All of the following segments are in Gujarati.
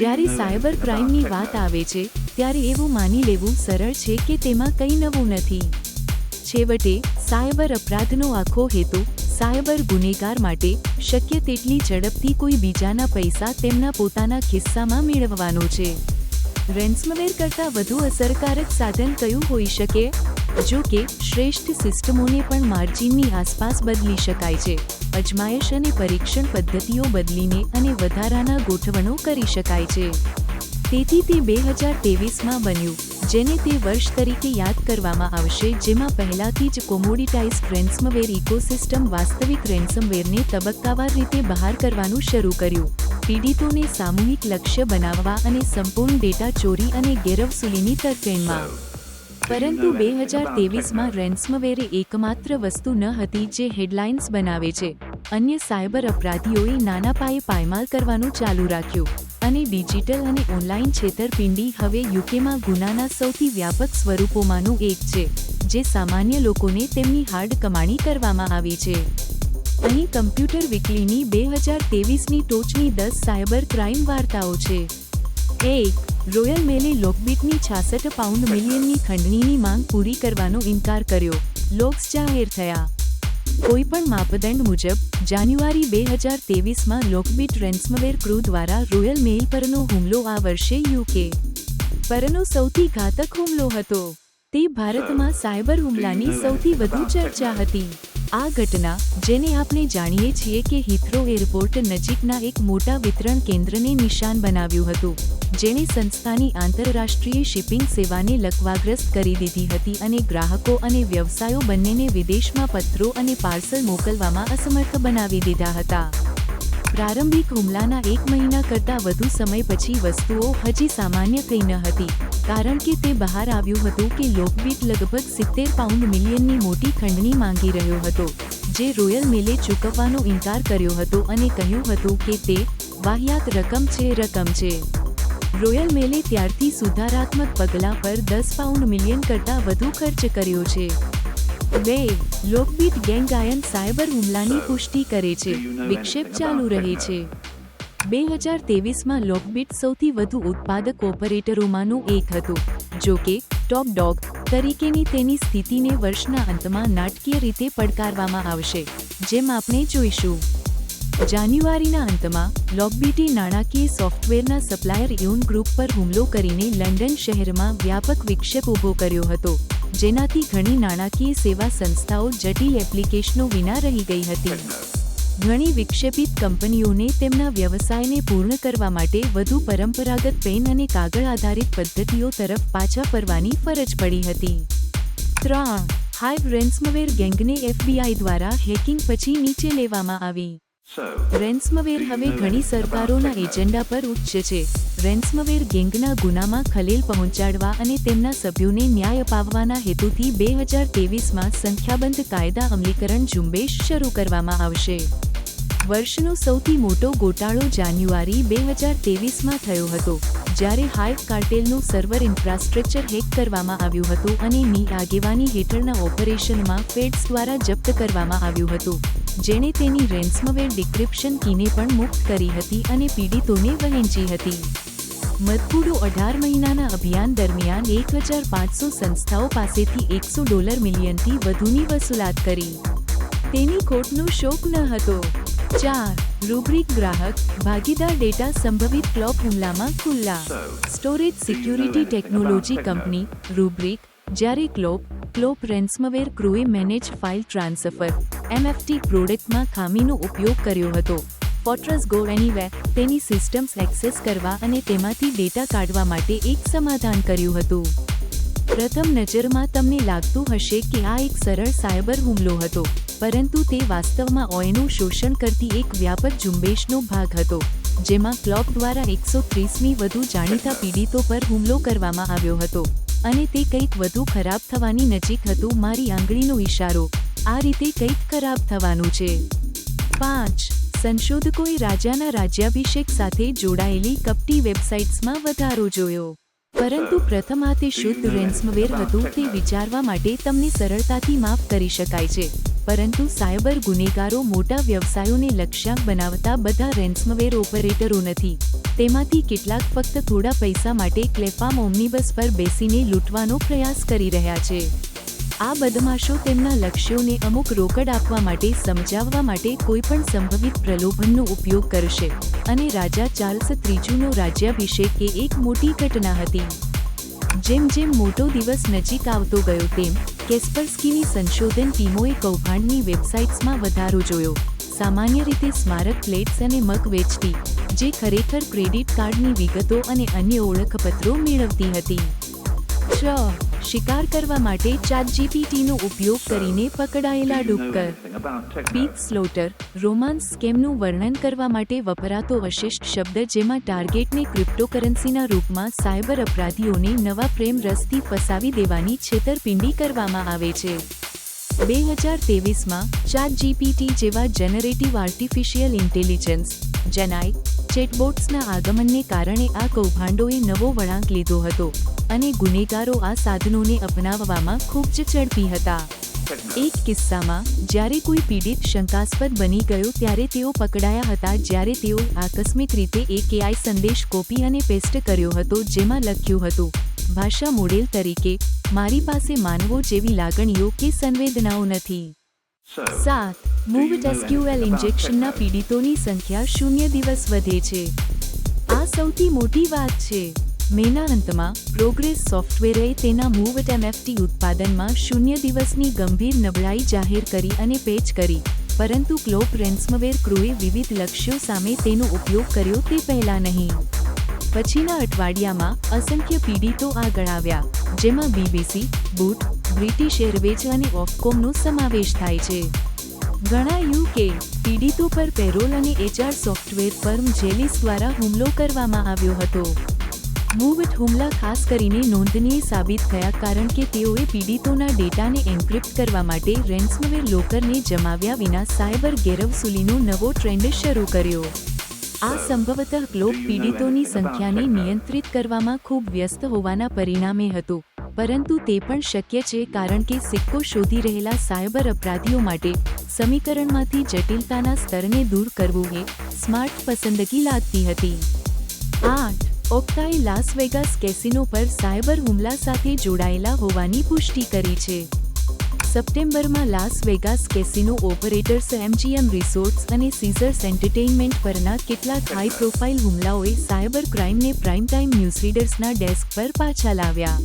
જ્યારે સાયબર ક્રાઇમની વાત આવે છે, ત્યારે એવું માની લેવું સરળ છે કે તેમાં કંઈ નવું નથી. છેવટે, સાયબર અપરાધનો આખો હેતુ, સાયબર ગુનેગાર માટે શક્ય તેટલી ઝડપથી કોઈ બીજાના પૈસા તેમના પોતાના ખિસ્સામાં મેળવવાનો છે. રેન્સમવેર કરતાં વધુ અસરકારક સાધન કયું હોઈ શકે? જો કે, શ્રેષ્ઠ સિસ્ટમોને પણ માર્જિનની આસપાસ બદલી શકાય છે. અજમાયશ અને પરીક્ષણ પદ્ધતિઓ બદલીને અને વધારાના ગોઠવણો કરી શકાય છે. તેથી તે બે હજાર તેવીસમાં બન્યું, જેને તે વર્ષ તરીકે યાદ કરવામાં આવશે, જેમાં પહેલાથી જ કોમોડિટાઇઝ રેન્સમવેર ઇકોસિસ્ટમ વાસ્તવિક રેન્સમવેરને તબક્કાવાર રીતે બહાર કરવાનું શરૂ કર્યું. પીડિતોને સામૂહિક લક્ષ્ય બનાવવા અને સંપૂર્ણ ડેટા ચોરી અને ગેરવસૂલીની તરફેણમાં. પરંતુ બે હજાર તેવીસમાં રેન્સમવેરે એકમાત્ર વસ્તુ ન હતી જે હેડલાઇન્સ બનાવે છે. અન્ય સાયબર અપરાધીઓએ નાના પાયે પાયમાલ કરવાનું ચાલુ રાખ્યું અને ડિજિટલ અને ઓનલાઈન છેતરપિંડી હવે યુકેમાં ગુનાના સૌથી વ્યાપક સ્વરૂપોમાંનું એક છે, જે સામાન્ય લોકોને તેમની હાર્ડ કમાણી કરવામાં આવી છે. અહીં કમ્પ્યુટર વીકલીની બે હજાર તેવીસની ટોચની દસ સાયબર ક્રાઇમ વાર્તાઓ છે. એક, રોયલ મેલે લોકબીટની છાસઠ પાઉન્ડ મિલિયનની ખંડણીની માંગ પૂરી કરવાનો ઇનકાર કર્યો. લોક્સ જાહેર થયા. કોઈપણ માપદંડ મુજબ, જાન્યુઆરી બે હજાર તેવીસમાં લોકબીટ રેન્સમવેર ક્રૂ દ્વારા રોયલ મેઇલ પરનો હુમલો આ વર્ષે યુકે. પરનો સૌથી ઘાતક હુમલો હતો. તે ભારતમાં સાયબર હુમલાની સૌથી વધુ ચર્ચા હતી. આ ઘટના, જેને આપણે જાણીએ છીએ કે હિથ્રો એરપોર્ટ નજીકના એક મોટા વિતરણ કેન્દ્રને નિશાન બનાવ્યું હતું, જેણે સંસ્થાની આંતરરાષ્ટ્રીય શિપિંગ સેવાને લકવાગ્રસ્ત કરી દીધી હતી અને ગ્રાહકો અને વ્યવસાયો બંનેને વિદેશમાં પત્રો અને પાર્સલ મોકલવામાં અસમર્થ બનાવી દીધા હતા. પ્રારંભિક હુમલાના એક મહિના કરતાં વધુ સમય પછી વસ્તુઓ હજી સામાન્ય થઈ ન હતી, કારણ કે તે બહાર આવ્યું હતું કે લોકબીટ લગભગ સિત્તેર પાઉન્ડ મિલિયનની મોટી ખંડણી માંગી રહ્યો હતો, જે રોયલ મેલે ચૂકવવાનો ઇનકાર કર્યો હતો અને કહ્યું હતું કે તે વાહિયાત રકમ છે રકમ છે રોયલ મેલે ત્યારથી સુધારાત્મક પગલાં પર દસ પાઉન્ડ મિલિયન કરતાં વધુ ખર્ચ કર્યો છે. બે લોકબીટ ગેંગ આયન સાયબર હુમલાની પુષ્ટિ કરે છે. વિક્ષેપ ચાલુ રહે છે. બે હજાર તેવીસમાં લોકબીટ સૌથી વધુ ઉત્પાદક ઓપરેટરોમાંનું એક હતું જો કે ટોપ ડોગ તરીકેની તેની સ્થિતિને વર્ષના અંતમાં નાટકીય રીતે પડકારવામાં આવશે જેમ આપણે જોઈશું. જાન્યુઆરીના અંતમાં લોકબીટે નાણાકીય સોફ્ટવેરના સપ્લાયર યુન ગ્રુપ પર હુમલો કરીને લંડન શહેરમાં વ્યાપક વિક્ષેપ ઊભો કર્યો હતો. જેનાથી ઘણી નાણાકીય સેવા સંસ્થાઓ જટિલ એપ્લિકેશનો વિના રહી ગઈ હતી. ઘણી વિક્ષેપિત કંપનીઓને તેમના વ્યવસાયને પૂર્ણ કરવા માટે વધુ પરંપરાગત પેન અને કાગળ આધારિત પદ્ધતિઓ તરફ પાછા ફરવાની ફરજ પડી હતી. ત્રણ હાઇવ રેન્સમવેર ગેંગને એફબીઆઈ દ્વારા હેકિંગ પછી નીચે લેવામાં આવી. રેન્સમવેર હવે ઘણી સરકારોના એજન્ડા પર ઉચ્ચ છે. રેન્સમવેર ગેંગના ગુનામાં ખલેલ પહોંચાડવા અને તેમના સભ્યોને ન્યાય અપાવવાના હેતુથી બે હજાર તેવીસમાં સંખ્યાબંધ કાયદા અમલીકરણ ઝુંબેશ શરૂ કરવામાં આવશે. વર્ષનો સૌથી મોટો ગોટાળો જાન્યુઆરી બે હજાર તેવીસમાં થયો હતો જ્યારે હાઇવ કાર્ટેલનું સર્વર ઇન્ફ્રાસ્ટ્રક્ચર હેક કરવામાં આવ્યું હતું અને ની આગેવાની હેઠળના ઓપરેશનમાં ફેડ્સ દ્વારા જપ્ત કરવામાં આવ્યું હતું. જેણે તેની રેન્સમવેર ડિક્રિપ્શન કીને પણ મુક્ત કરી હતી અને પીડિતોને વહેંચી હતી. મધપૂડો અઢાર મહિનાના અભિયાન દરમિયાન એક હજાર પાંચસો સંસ્થાઓ પાસેથી એકસો ડોલર મિલિયનથી વધુની વસૂલાત કરી. તેની ખોટનો શોક ન હતો. ચાર રૂબ્રિક ગ્રાહક ભાગીદાર ડેટા સંભવિત ક્લોપ હુમલામાં ખુલ્લા. Storage security technology company Rubrik જ્યારે ક્લોપ ક્લોપ રેન્સમવેર ક્રૂએ મેનેજ ફાઇલ ટ્રાન્સફર એમએફટી પ્રોડક્ટમાં ખામીનો ઉપયોગ કર્યો હતો. ફોટ્રસ ગો એનીવેર તેની સિસ્ટમ્સ એક્સેસ કરવા અને તેમાંથી ડેટા કાઢવા માટે એક સમાધાન કર્યું હતું. પ્રથમ નજરમાં તમને લાગતું હશે કે આ એક સરળ સાયબર હુમલો હતો, પરંતુ તે વાસ્તવમાં ઓયનું શોષણ કરતી એક વ્યાપક ઝુંબેશનો ભાગ હતો, જેમાં ક્લોક દ્વારા એકસો ત્રીસની વધુ જાણીતા પીડિતો પર હુમલો કરવામાં આવ્યો હતો. અને તે કંઈક વધુ ખરાબ થવાની નજીક હતું મારી આંગળીનો ઇશારો આ રીતે કંઈક ખરાબ થવાનું છે. પાંચ. સંશોધકોએ રાજાના રાજ્યાભિષેક સાથે જોડાયેલી કપટી વેબસાઇટ્સમાં વધારો જોયો. પરંતુ પ્રથમ આ તે શુદ્ધ રેન્સમવેર હતું તે વિચારવા માટે તમને સરળતાથી માફ કરી શકાય છે. પરંતુ સાયબર ગુનેગારો મોટા વ્યવસાયોને લક્ષ્યાંક બનાવતા બધા રેન્સમવેર ઓપરેટરો નથી. તેમાંથી કેટલાક ફક્ત થોડા પૈસા માટે ક્લેફામ ઓમનીબસ પર બેસીને લૂંટવાનો પ્રયાસ કરી રહ્યા છે. આ બદમાશો તેમના લક્ષ્યોને અમુક રોકડ આપવા માટે સમજાવવા માટે કોઈપણ સંભવિત પ્રલોભનનો ઉપયોગ કરશે. અને રાજા ચાર્લ્સ ત્રીજુનો રાજ્યાભિષેક એ એક મોટી ઘટના હતી. જેમ જેમ મોટો દિવસ નજીક આવતો ગયો તેમ કેસ્પર્સ્કીની સંશોધન ટીમોએ કૌભાંડની વેબસાઇટ્સમાં વધારો જોયો. સામાન્ય રીતે સ્મારક પ્લેટ્સ અને મગ વેચતી, જે ખરેખર ક્રેડિટ કાર્ડની વિગતો અને અન્ય ઓળખપત્રો મેળવતી હતી. શ શિકાર કરવા માટે ચાટ જીપીટીનો ઉપયોગ કરીને પકડાયેલા ડુક્કર. પીક સ્લોટર રોમાન્સ સ્કેમનું વર્ણન કરવા માટે વપરાતો અશિષ્ટ શબ્દ જેમાં ટાર્ગેટને ક્રિપ્ટોકરન્સીના રૂપમાં સાયબર અપરાધીઓને નવા પ્રેમ રસથી ફસાવી દેવાની છેતરપિંડી કરવામાં આવે છે. બે હજાર તેવીસમાં ચાટ જીપીટી જેવા જનરેટિવ આર્ટિફિશિયલ ઇન્ટેલિજન્સ જેનાઈ ચેટબોટ્સના આગમનને કારણે આ કૌભાંડોએ નવો વળાંક લીધો હતો. અને ગુનેગારો આ સાધનોને અપનાવવામાં ખૂબ જ ઝડપી હતા. એક કિસ્સામાં જ્યારે કોઈ પીડિત શંકાસ્પદ બની ગયો ત્યારે તેઓ પકડાયા હતા જ્યારે તેઓ આકસ્મિક રીતે એક એઆઈ સંદેશ કોપી અને પેસ્ટ કર્યો હતો જેમાં લખ્યું હતું ભાષા મોડેલ તરીકે મારી પાસે માનવો જેવી લાગણીઓ કે સંવેદનાઓ નથી. સાત મૂવ એસક્યુએલ ઇન્જેક્શનના પીડિતોની સંખ્યા શૂન્ય દિવસ વધે છે. આ સૌથી મોટી વાત છે. મેના અંતમાં પ્રોગ્રેસ સોફ્ટવેરે તેના મૂવ એમએફટી ઉત્પાદનમાં શૂન્ય દિવસની ગંભીર નબળાઈ જાહેર કરી અને પેચ કરી. પરંતુ ક્લોપ રેન્સમવેર ક્રૂએ વિવિધ લક્ષ્યો સામે તેનો ઉપયોગ કર્યો તે પહેલાં નહીં. પછીના અઠવાડિયામાં અસંખ્ય પીડિતો આગળ આવ્યા, જેમાં બીબીસી બૂટ બ્રિટિશ એરવેજ અને ઓફકોમનો સમાવેશ થાય છે. ઘણા યુકે પીડિતો પર પેરોલ અને એચઆર સોફ્ટવેર ફર્મ જેલિસ દ્વારા હુમલો કરવામાં આવ્યો હતો. મૂવટ હુમલા ખાસ કરીને નોંધનીય સાબિત થયા કારણ કે તેઓએ પીડિતોના ડેટાને એન્ક્રિપ્ટ કરવા માટે રેન્સમવેર લોકરને જમાવ્યા વિના સાયબર ગેરવસૂલીનો નવો ટ્રેન્ડ શરૂ કર્યો. આ સંભવતઃ ગ્લોબ પીડિતોની સંખ્યાને નિયંત્રિત કરવામાં ખૂબ વ્યસ્ત હોવાના પરિણામે હતું, પરંતુ તે પણ શક્ય છે કારણ કે સિક્કો શોધી રહેલા સાયબર અપરાધીઓ માટે સમીકરણમાંથી જટિલતાના સ્તરને દૂર કરવું એ સ્માર્ટ પસંદગી લાગતી હતી. આઠ ઓક્ટાએ લાસ વેગાસ કેસિનો પર સાયબર હુમલા સાથે જોડાયેલા હોવાની પુષ્ટિ કરી છે. સપ્ટેમ્બરમાં Las Vegas casino operators MGM resorts અને સીઝર્સ એન્ટરટેઇનમેન્ટ પરના કેટલાક હાઈ પ્રોફાઇલ હુમલાઓએ સાયબર ક્રાઇમને પ્રાઇમ ટાઈમ ન્યૂઝરીડર્સના ડેસ્ક પર પાછા લાવ્યા.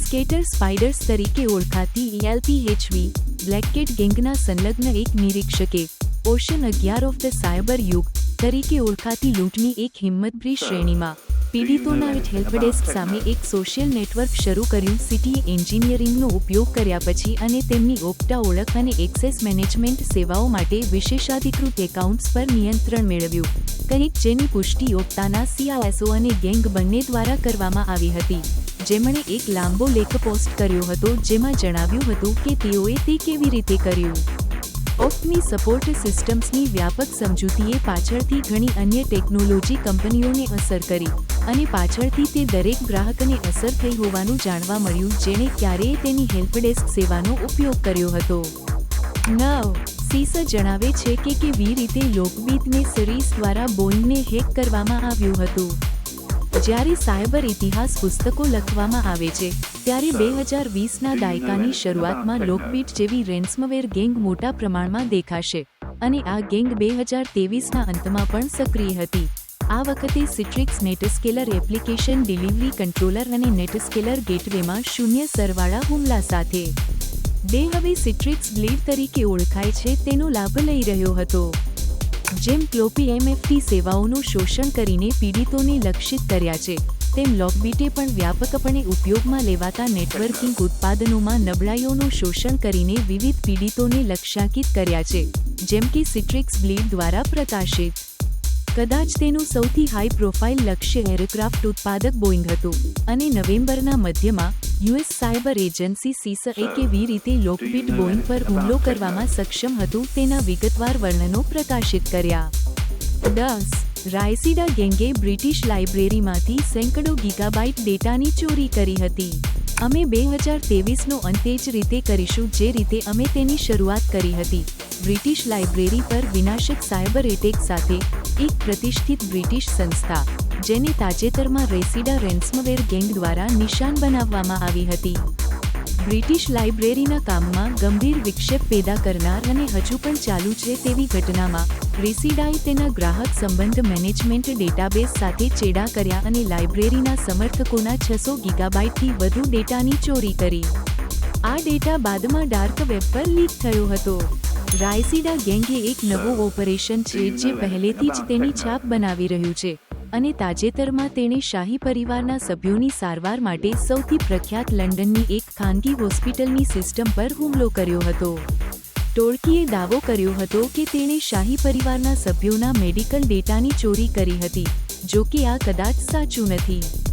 સ્કેટર સ્પાઇડર્સ તરીકે ઓળખાતી ઈએલપીએચવી, બ્લેકકેટ ગેંગના સંલગ્ન એક નિરીક્ષકે, ઓશન અગિયાર ઓફ ધ સાયબર યુગ તરીકે ઓળખાતી લૂંટની એક હિંમતભરી શ્રેણીમાં પીડિતોના હેલ્પડેસ્ક સામે એક સોશિયલ નેટવર્ક શરૂ કર્યું. સિટી એન્જિનિયરિંગનો ઉપયોગ કર્યા પછી અને તેમની ઓપ્ટા ઓળખ અને એક્સેસ મેનેજમેન્ટ સેવાઓ માટે વિશેષાધિકૃત એકાઉન્ટ્સ પર નિયંત્રણ મેળવ્યું. કંઈક જેની પુષ્ટિ ઓપ્ટાના સીઆઈએસઓ અને ગેંગ બંને દ્વારા કરવામાં આવી હતી. જેમણે એક લાંબો લેખ પોસ્ટ કર્યો હતો, જેમાં જણાવ્યું હતું કે તેઓએ તે કેવી રીતે કર્યું? ઓફની સપોર્ટ સિસ્ટમ્સની વ્યાપક સમજૂતીએ પાછળથી ઘણી અન્ય ટેકનોલોજી કંપનીઓને અસર કરી અને પાછળથી તે દરેક ગ્રાહકને અસર થઈ હોવાનું જાણવા મળ્યું, જેણે ક્યારેય તેની હેલ્પડેસ્ક સેવાનો ઉપયોગ કર્યો હતો. નવ. સીસ જણાવે છે કે કેવી રીતે લોકબીતને સિરીઝ દ્વારા બોઇંગને હેક કરવામાં આવ્યું હતું. જ્યારે સાયબર ઇતિહાસ પુસ્તકો લખવામાં આવે છે ત્યારે બે હજાર વીસના દાયકાની શરૂઆતમાં લોકપીઠ જેવી રેન્સમવેર ગેંગ મોટા પ્રમાણમાં દેખાશે. અને આ ગેંગ બે હજાર તેવીસના અંતમાં પણ સક્રિય હતી. આ વખતે Citrix NetScaler application delivery controller અને નેટસ્કેલર ગેટવેમાં શૂન્ય સરવાળા હુમલા સાથે. બે હવે સિટ્રિક્સ બ્લેડ તરીકે ઓળખાય છે તેનો લાભ લઈ રહ્યો હતો. જેમ ક્લોપી એમએફટી સેવાઓનું શોષણ કરીને પીડિતોને લક્ષિત કર્યા છે, તેમ લોકબીટે પણ વ્યાપકપણે ઉપયોગમાં લેવાતા નેટવર્કિંગ ઉત્પાદનોમાં નબળાઈઓનું શોષણ કરીને વિવિધ પીડિતોને લક્ષ્યાંકિત કર્યા છે, જેમ કે સિટ્રિક્સ બ્લીડ દ્વારા પ્રકાશિત કદાચ તેનું સૌથી હાઈ પ્રોફાઇલ લક્ષ્ય એરક્રાફ્ટ ઉત્પાદક બોઇંગ હતું, અને નવેમ્બરના મધ્યમાં યુએસ સાયબર એજન્સી સીસએ કેવી રીતે લોકબીટ બોઈંગ પર હુમલો કરવામાં સક્ષમ હતું તેના વિગતવાર વર્ણનો પ્રકાશિત કર્યા. દસ રાયસીડા ગેંગે બ્રિટિશ લાઇબ્રેરીમાંથી સેંકડો ગીગાબાઇટ ડેટાની ચોરી કરી હતી. અમે બે હજાર તેવીસનો અંત એ જ રીતે કરીશું જે રીતે અમે તેની શરૂઆત કરી હતી. બ્રિટિશ લાઇબ્રેરી પર વિનાશક સાયબર એટેક સાથે એક પ્રતિષ્ઠિત બ્રિટિશ સંસ્થા. જેને તાજેતરમાં રેસિડા રેન્સમવેર ગેંગ દ્વારા નિશાન બનાવવામાં આવી હતી. બ્રિટિશ લાઇબ્રેરીના કામમાં ગંભીર વિક્ષેપ પેદા કરનાર અને હજુ પણ ચાલુ છે તેવી ઘટનામાં રેસિડાએ તેના ગ્રાહક સંબંધ મેનેજમેન્ટ ડેટાબેઝ સાથે ચેડા કર્યા અને લાઇબ્રેરીના સમર્થકોના છસો ગીગાબાઇટથી વધુ ડેટાની ચોરી કરી. આ ડેટા બાદમાં ડાર્ક વેબ પર લીક થયો હતો. રાયસીડા ગેંગે એક નવું ઓપરેશન છે જે પહેલેથી જ તેની છાપ બનાવી રહ્યું છે. અને તાજેતરમાં તેણે શાહી પરિવારના સભ્યોની સારવાર માટે સૌથી પ્રખ્યાત લંડનની એક ખાનગી હોસ્પિટલની સિસ્ટમ પર હુમલો કર્યો હતો. ટોળકીએ દાવો કર્યો હતો કે તેણે શાહી પરિવારના સભ્યોના મેડિકલ ડેટાની ચોરી કરી હતી, જો કે આ કદાચ સાચું નથી.